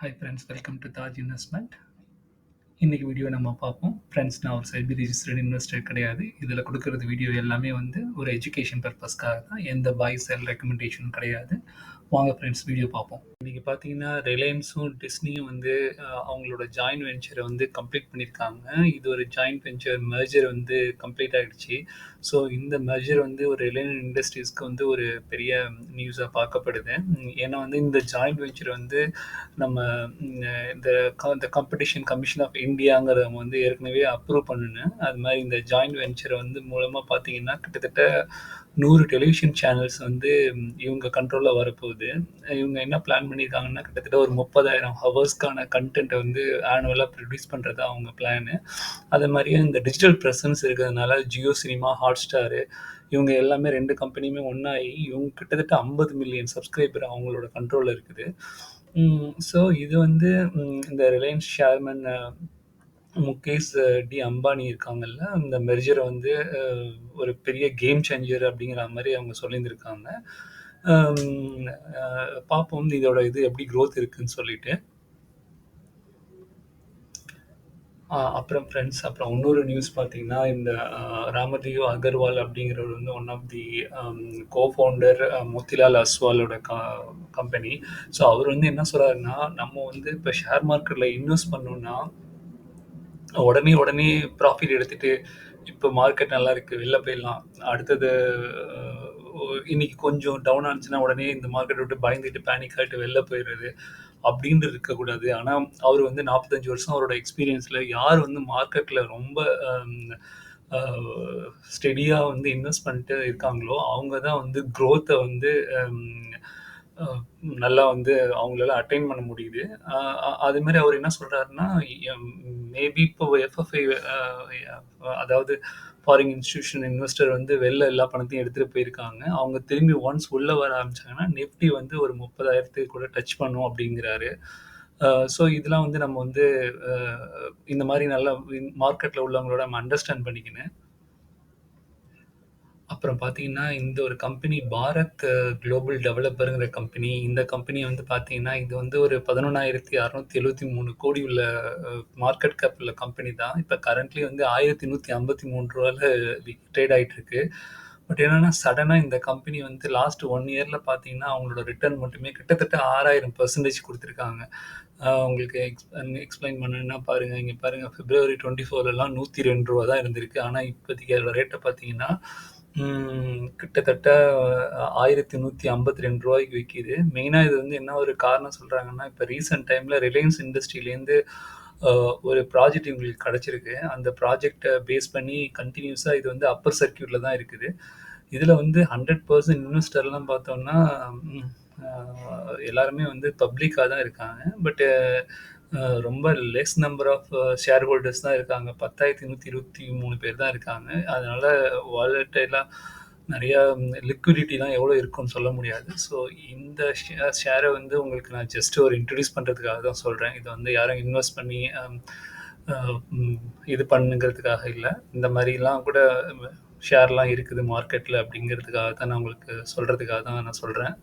Hi friends welcome to Taj investment இன்றைக்கி video நம்ம பார்ப்போம். ஃப்ரெண்ட்ஸ் நான் ஒரு செல்பி ரிஜிஸ்டர்ட் இன்வெஸ்டர் கிடையாது. இதில் கொடுக்குறது வீடியோ எல்லாமே வந்து ஒரு எஜுகேஷன் பர்பஸ்க்காக தான் எந்த பாய் செல் ரெக்கமெண்டேஷனும் கிடையாது. வாங்க ஃப்ரெண்ட்ஸ் வீடியோ பார்ப்போம். இன்றைக்கி பார்த்தீங்கன்னா ரிலையன்ஸும் டிஸ்னியும் வந்து அவங்களோட ஜாயின் வெஞ்சரை வந்து கம்ப்ளீட் பண்ணியிருக்காங்க இது ஒரு ஜாயின் வெஞ்சர் மெர்ஜர் வந்து கம்ப்ளீட் ஆகிடுச்சு ஸோ இந்த மெர்ஜர் வந்து ஒரு ரிலையன்ஸ் இண்டஸ்ட்ரீஸ்க்கு வந்து ஒரு பெரிய நியூஸாக பார்க்கப்படுது. ஏன்னா வந்து இந்த ஜாயின்ட் வெஞ்சர் வந்து நம்ம இந்த க- இந்த காம்படிஷன் கமிஷன் ஆஃப் இந்தியாங்கிறத வந்து ஏற்கனவே அப்ரூவ் பண்ணுனேன் அது மாதிரி இந்த ஜாயின்ட் வெஞ்சரை வந்து மூலமாக பார்த்தீங்கன்னா கிட்டத்தட்ட நூறு டெலிவிஷன் சேனல்ஸ் வந்து இவங்க கண்ட்ரோலில் வரப்போகுது. இவங்க என்ன பிளான் பண்ணியிருக்காங்கன்னா கிட்டத்தட்ட ஒரு முப்பதாயிரம் ஹவர்ஸ்க்கான கண்டென்ட்டை வந்து ஆனுவலாக ப்ரொடியூஸ் பண்ணுறது அவங்க பிளானு அதே மாதிரியே இந்த டிஜிட்டல் ப்ரெசன்ஸ் இருக்கிறதுனால ஜியோ சினிமா ஹாட் ஸ்டாரு இவங்க எல்லாமே ரெண்டு கம்பெனியுமே ஒன்றாகி இவங்க கிட்டத்தட்ட ஐம்பது மில்லியன் சப்ஸ்கிரைபர் அவங்களோட கண்ட்ரோலில் இருக்குது. ஸோ இது வந்து இந்த Reliance chairman Mukesh D Ambani இருக்காங்கல்ல அந்த மெர்ஜரை வந்து ஒரு பெரிய கேம் சேஞ்சர் அப்படிங்கிற மாதிரி அவங்க சொல்லியிருந்திருக்காங்க. பார்ப்போம். இதோட இது எப்படி க்ரோத் இருக்குன்னு சொல்லிட்டு. அப்புறம் ஃப்ரெண்ட்ஸ் அப்புறம் இன்னொரு நியூஸ் பார்த்தீங்கன்னா இந்த ராமதேவ் அகர்வால் அப்படிங்கிறவர் வந்து one of the co founder Motilal அஸ்வாலோட க கம்பெனி ஸோ அவர் வந்து என்ன சொல்கிறாருன்னா நம்ம வந்து இப்போ ஷேர் மார்க்கெட்டில் இன்வெஸ்ட் பண்ணோம்னா உடனே உடனே ப்ராஃபிட் எடுத்துகிட்டு இப்போ மார்க்கெட் நல்லா இருக்குது வெளில போயிடலாம். அடுத்தது இன்னைக்கு கொஞ்சம் டவுன் ஆனிச்சுன்னா உடனே இந்த மார்க்கெட் விட்டு பயந்துட்டு பேனிக் ஆகிட்டு வெளில போயிடுறது அப்படின்னு இருக்கக்கூடாது. ஆனால் அவர் வந்து நாற்பத்தஞ்சு வருஷம் அவரோட எக்ஸ்பீரியன்ஸில் யார் வந்து மார்க்கெட்டில் ரொம்ப ஸ்டெடியாக வந்து இன்வெஸ்ட் பண்ணிட்டு இருக்காங்களோ அவங்க தான் வந்து க்ரோத்தை வந்து நல்லா வந்து அவங்களால அட்டைன் பண்ண முடியுது. அது மாதிரி அவர் என்ன சொல்றாருன்னா மேபி இப்போ எஃப்எஃப்ஐ அதாவது ஃபாரின் இன்ஸ்டியூஷன் இன்வெஸ்டர் வந்து வெளில எல்லா பணத்தையும் எடுத்துகிட்டு போயிருக்காங்க. அவங்க திரும்பி ஒன்ஸ் உள்ளே வர ஆரம்பிச்சாங்கன்னா நிஃப்டி வந்து ஒரு முப்பதாயிரத்துக்கு கூட டச் பண்ணும் அப்படிங்கிறாரு. ஸோ இதெல்லாம் வந்து நம்ம வந்து இந்த மாதிரி நல்லா மார்க்கெட்டில் உள்ளவங்களோட நம்ம அண்டர்ஸ்டாண்ட் பண்ணிக்கினேன் அப்புறம் பார்த்தீங்கன்னா இந்த ஒரு கம்பெனி பாரத் குளோபல் டெவலப்பருங்கிற கம்பெனி இந்த கம்பெனி வந்து பார்த்தீங்கன்னா இது வந்து ஒரு பதினொன்றாயிரத்தி அறநூற்றி எழுபத்தி மூணு கோடி உள்ள மார்க்கெட் கேப் உள்ள கம்பெனி தான். இப்போ கரண்ட்லி வந்து ஆயிரத்தி நூற்றி ஐம்பத்தி மூணு ரூபாயில் ட்ரேட் ஆகிட்டு இருக்கு பட் என்னன்னா சடனாக இந்த கம்பெனி வந்து லாஸ்ட் ஒன் இயரில் பார்த்தீங்கன்னா அவங்களோட ரிட்டர்ன் மட்டுமே கிட்டத்தட்ட ஆறாயிரம் பர்சன்டேஜ் கொடுத்துருக்காங்க. ஆஹ் உங்களுக்கு எக்ஸ்பிளைன் பண்ணணும்னா பாருங்கள் இங்கே பாருங்கள் பிப்ரவரி டுவெண்ட்டி ஃபோர்லலாம் நூற்றி ரெண்டு ரூபா தான் இருந்திருக்கு. ஆனால் இப்போதைக்கு அதோட ரேட்டை பார்த்தீங்கன்னா ம், கிட்டத்தட்ட ஆயிரத்தி நூற்றி ஐம்பத்தி ரெண்டு ரூபாய்க்கு விற்கிது மெயினாக இது வந்து என்ன ஒரு காரணம் சொல்கிறாங்கன்னா இப்போ ரீசெண்ட் டைமில் ரிலையன்ஸ் இண்டஸ்ட்ரியிலேருந்து ஒரு ப்ராஜெக்ட் இவங்களுக்கு கிடச்சிருக்கு. அந்த ப்ராஜெக்டை பேஸ் பண்ணி கண்டினியூஸாக இது வந்து அப்பர் சர்க்கியூட்டில் தான் இருக்குது. இதில் வந்து ஹண்ட்ரட் பர்சன்ட் இன்வெஸ்டர்லாம் பார்த்தோம்னா ம், எல்லாருமே வந்து பப்ளிக்காக தான் இருக்காங்க. ரொம்ப less number of share holders தான் இருக்காங்க. பத்தாயிரத்தி நூற்றி இருபத்தி மூணு பேர் தான் இருக்காங்க. அதனால வாலட்டைலாம் நிறையா லிக்விடிட்டிலாம் எவ்வளோ இருக்குன்னு சொல்ல முடியாது. ஸோ இந்த ஷேரை வந்து உங்களுக்கு நான் ஜஸ்ட் ஒரு இன்ட்ரடியூஸ் பண்ணுறதுக்காக தான் சொல்கிறேன் இது வந்து யாரும் இன்வெஸ்ட் பண்ணி ம், இது பண்ணுங்கிறதுக்காக இல்லை. இந்த மாதிரிலாம் கூட ஷேர்லாம் இருக்குது மார்க்கெட்டில் அப்படிங்கிறதுக்காக தான் நான் உங்களுக்கு சொல்கிறதுக்காக தான் நான் சொல்கிறேன்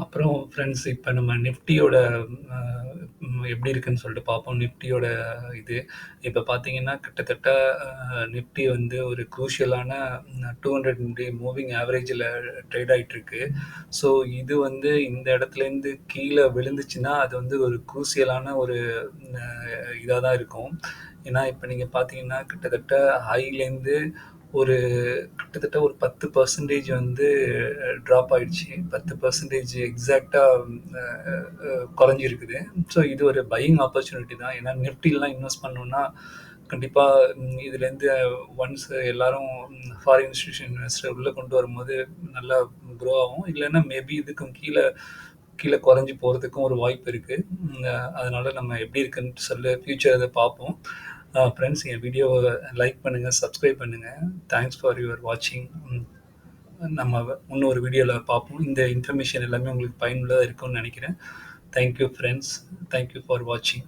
அப்புறம் ஃப்ரெண்ட்ஸ் இப்போ நம்ம நிஃப்டியோட எப்படி இருக்குன்னு சொல்லிட்டு பார்ப்போம். நிஃப்டியோட இது. இப்போ பார்த்தீங்கன்னா கிட்டத்தட்ட நிஃப்டி வந்து ஒரு குரூஷியலான டூ ஹண்ட்ரட் டே மூவிங் ஆவரேஜில் ட்ரேட் ஆகிட்டுருக்கு ஸோ இது வந்து இந்த இடத்துலேருந்து கீழே விழுந்துச்சுன்னா அது வந்து ஒரு குரூசியலான ஒரு இதாக தான் இருக்கும். ஏன்னா இப்போ நீங்கள் பார்த்தீங்கன்னா கிட்டத்தட்ட ஹைலேருந்து ஒரு கிட்டத்தட்ட ஒரு பத்து பர்சன்டேஜ் வந்து ட்ராப் ஆயிடுச்சு. பத்து பர்சன்டேஜ் எக்ஸாக்டாக குறைஞ்சிருக்குது. ஸோ இது ஒரு பையிங் ஆப்பர்ச்சுனிட்டி தான். ஏன்னா நிஃப்டிலாம் இன்வெஸ்ட் பண்ணோன்னா கண்டிப்பாக இதுலேருந்து ஒன்ஸ் எல்லாரும் ஃபாரின் இன்ஸ்டியூஷன் இன்வெஸ்டர் உள்ளே கொண்டு வரும்போது நல்லா க்ரோ ஆகும். இல்லைன்னா மேபி இதுக்கும் கீழே கீழே குறைஞ்சி போகிறதுக்கும் ஒரு வாய்ப்பு இருக்குது அதனால் நம்ம எப்படி இருக்குன்னு சொல்ல ஃப்யூச்சர் அதை பார்ப்போம். ஃப்ரெண்ட்ஸ் என் வீடியோவை லைக் பண்ணுங்கள் சப்ஸ்கிரைப் பண்ணுங்கள் தேங்க்ஸ் ஃபார் யுவர் வாட்சிங் நம்ம இன்னொரு வீடியோவில் பார்ப்போம். இந்த இன்ஃபர்மேஷன் எல்லாமே உங்களுக்கு பயனுள்ளதாக இருக்கும்னு நினைக்கிறேன். தேங்க்யூ ஃப்ரெண்ட்ஸ் தேங்க்யூ ஃபார் வாட்சிங்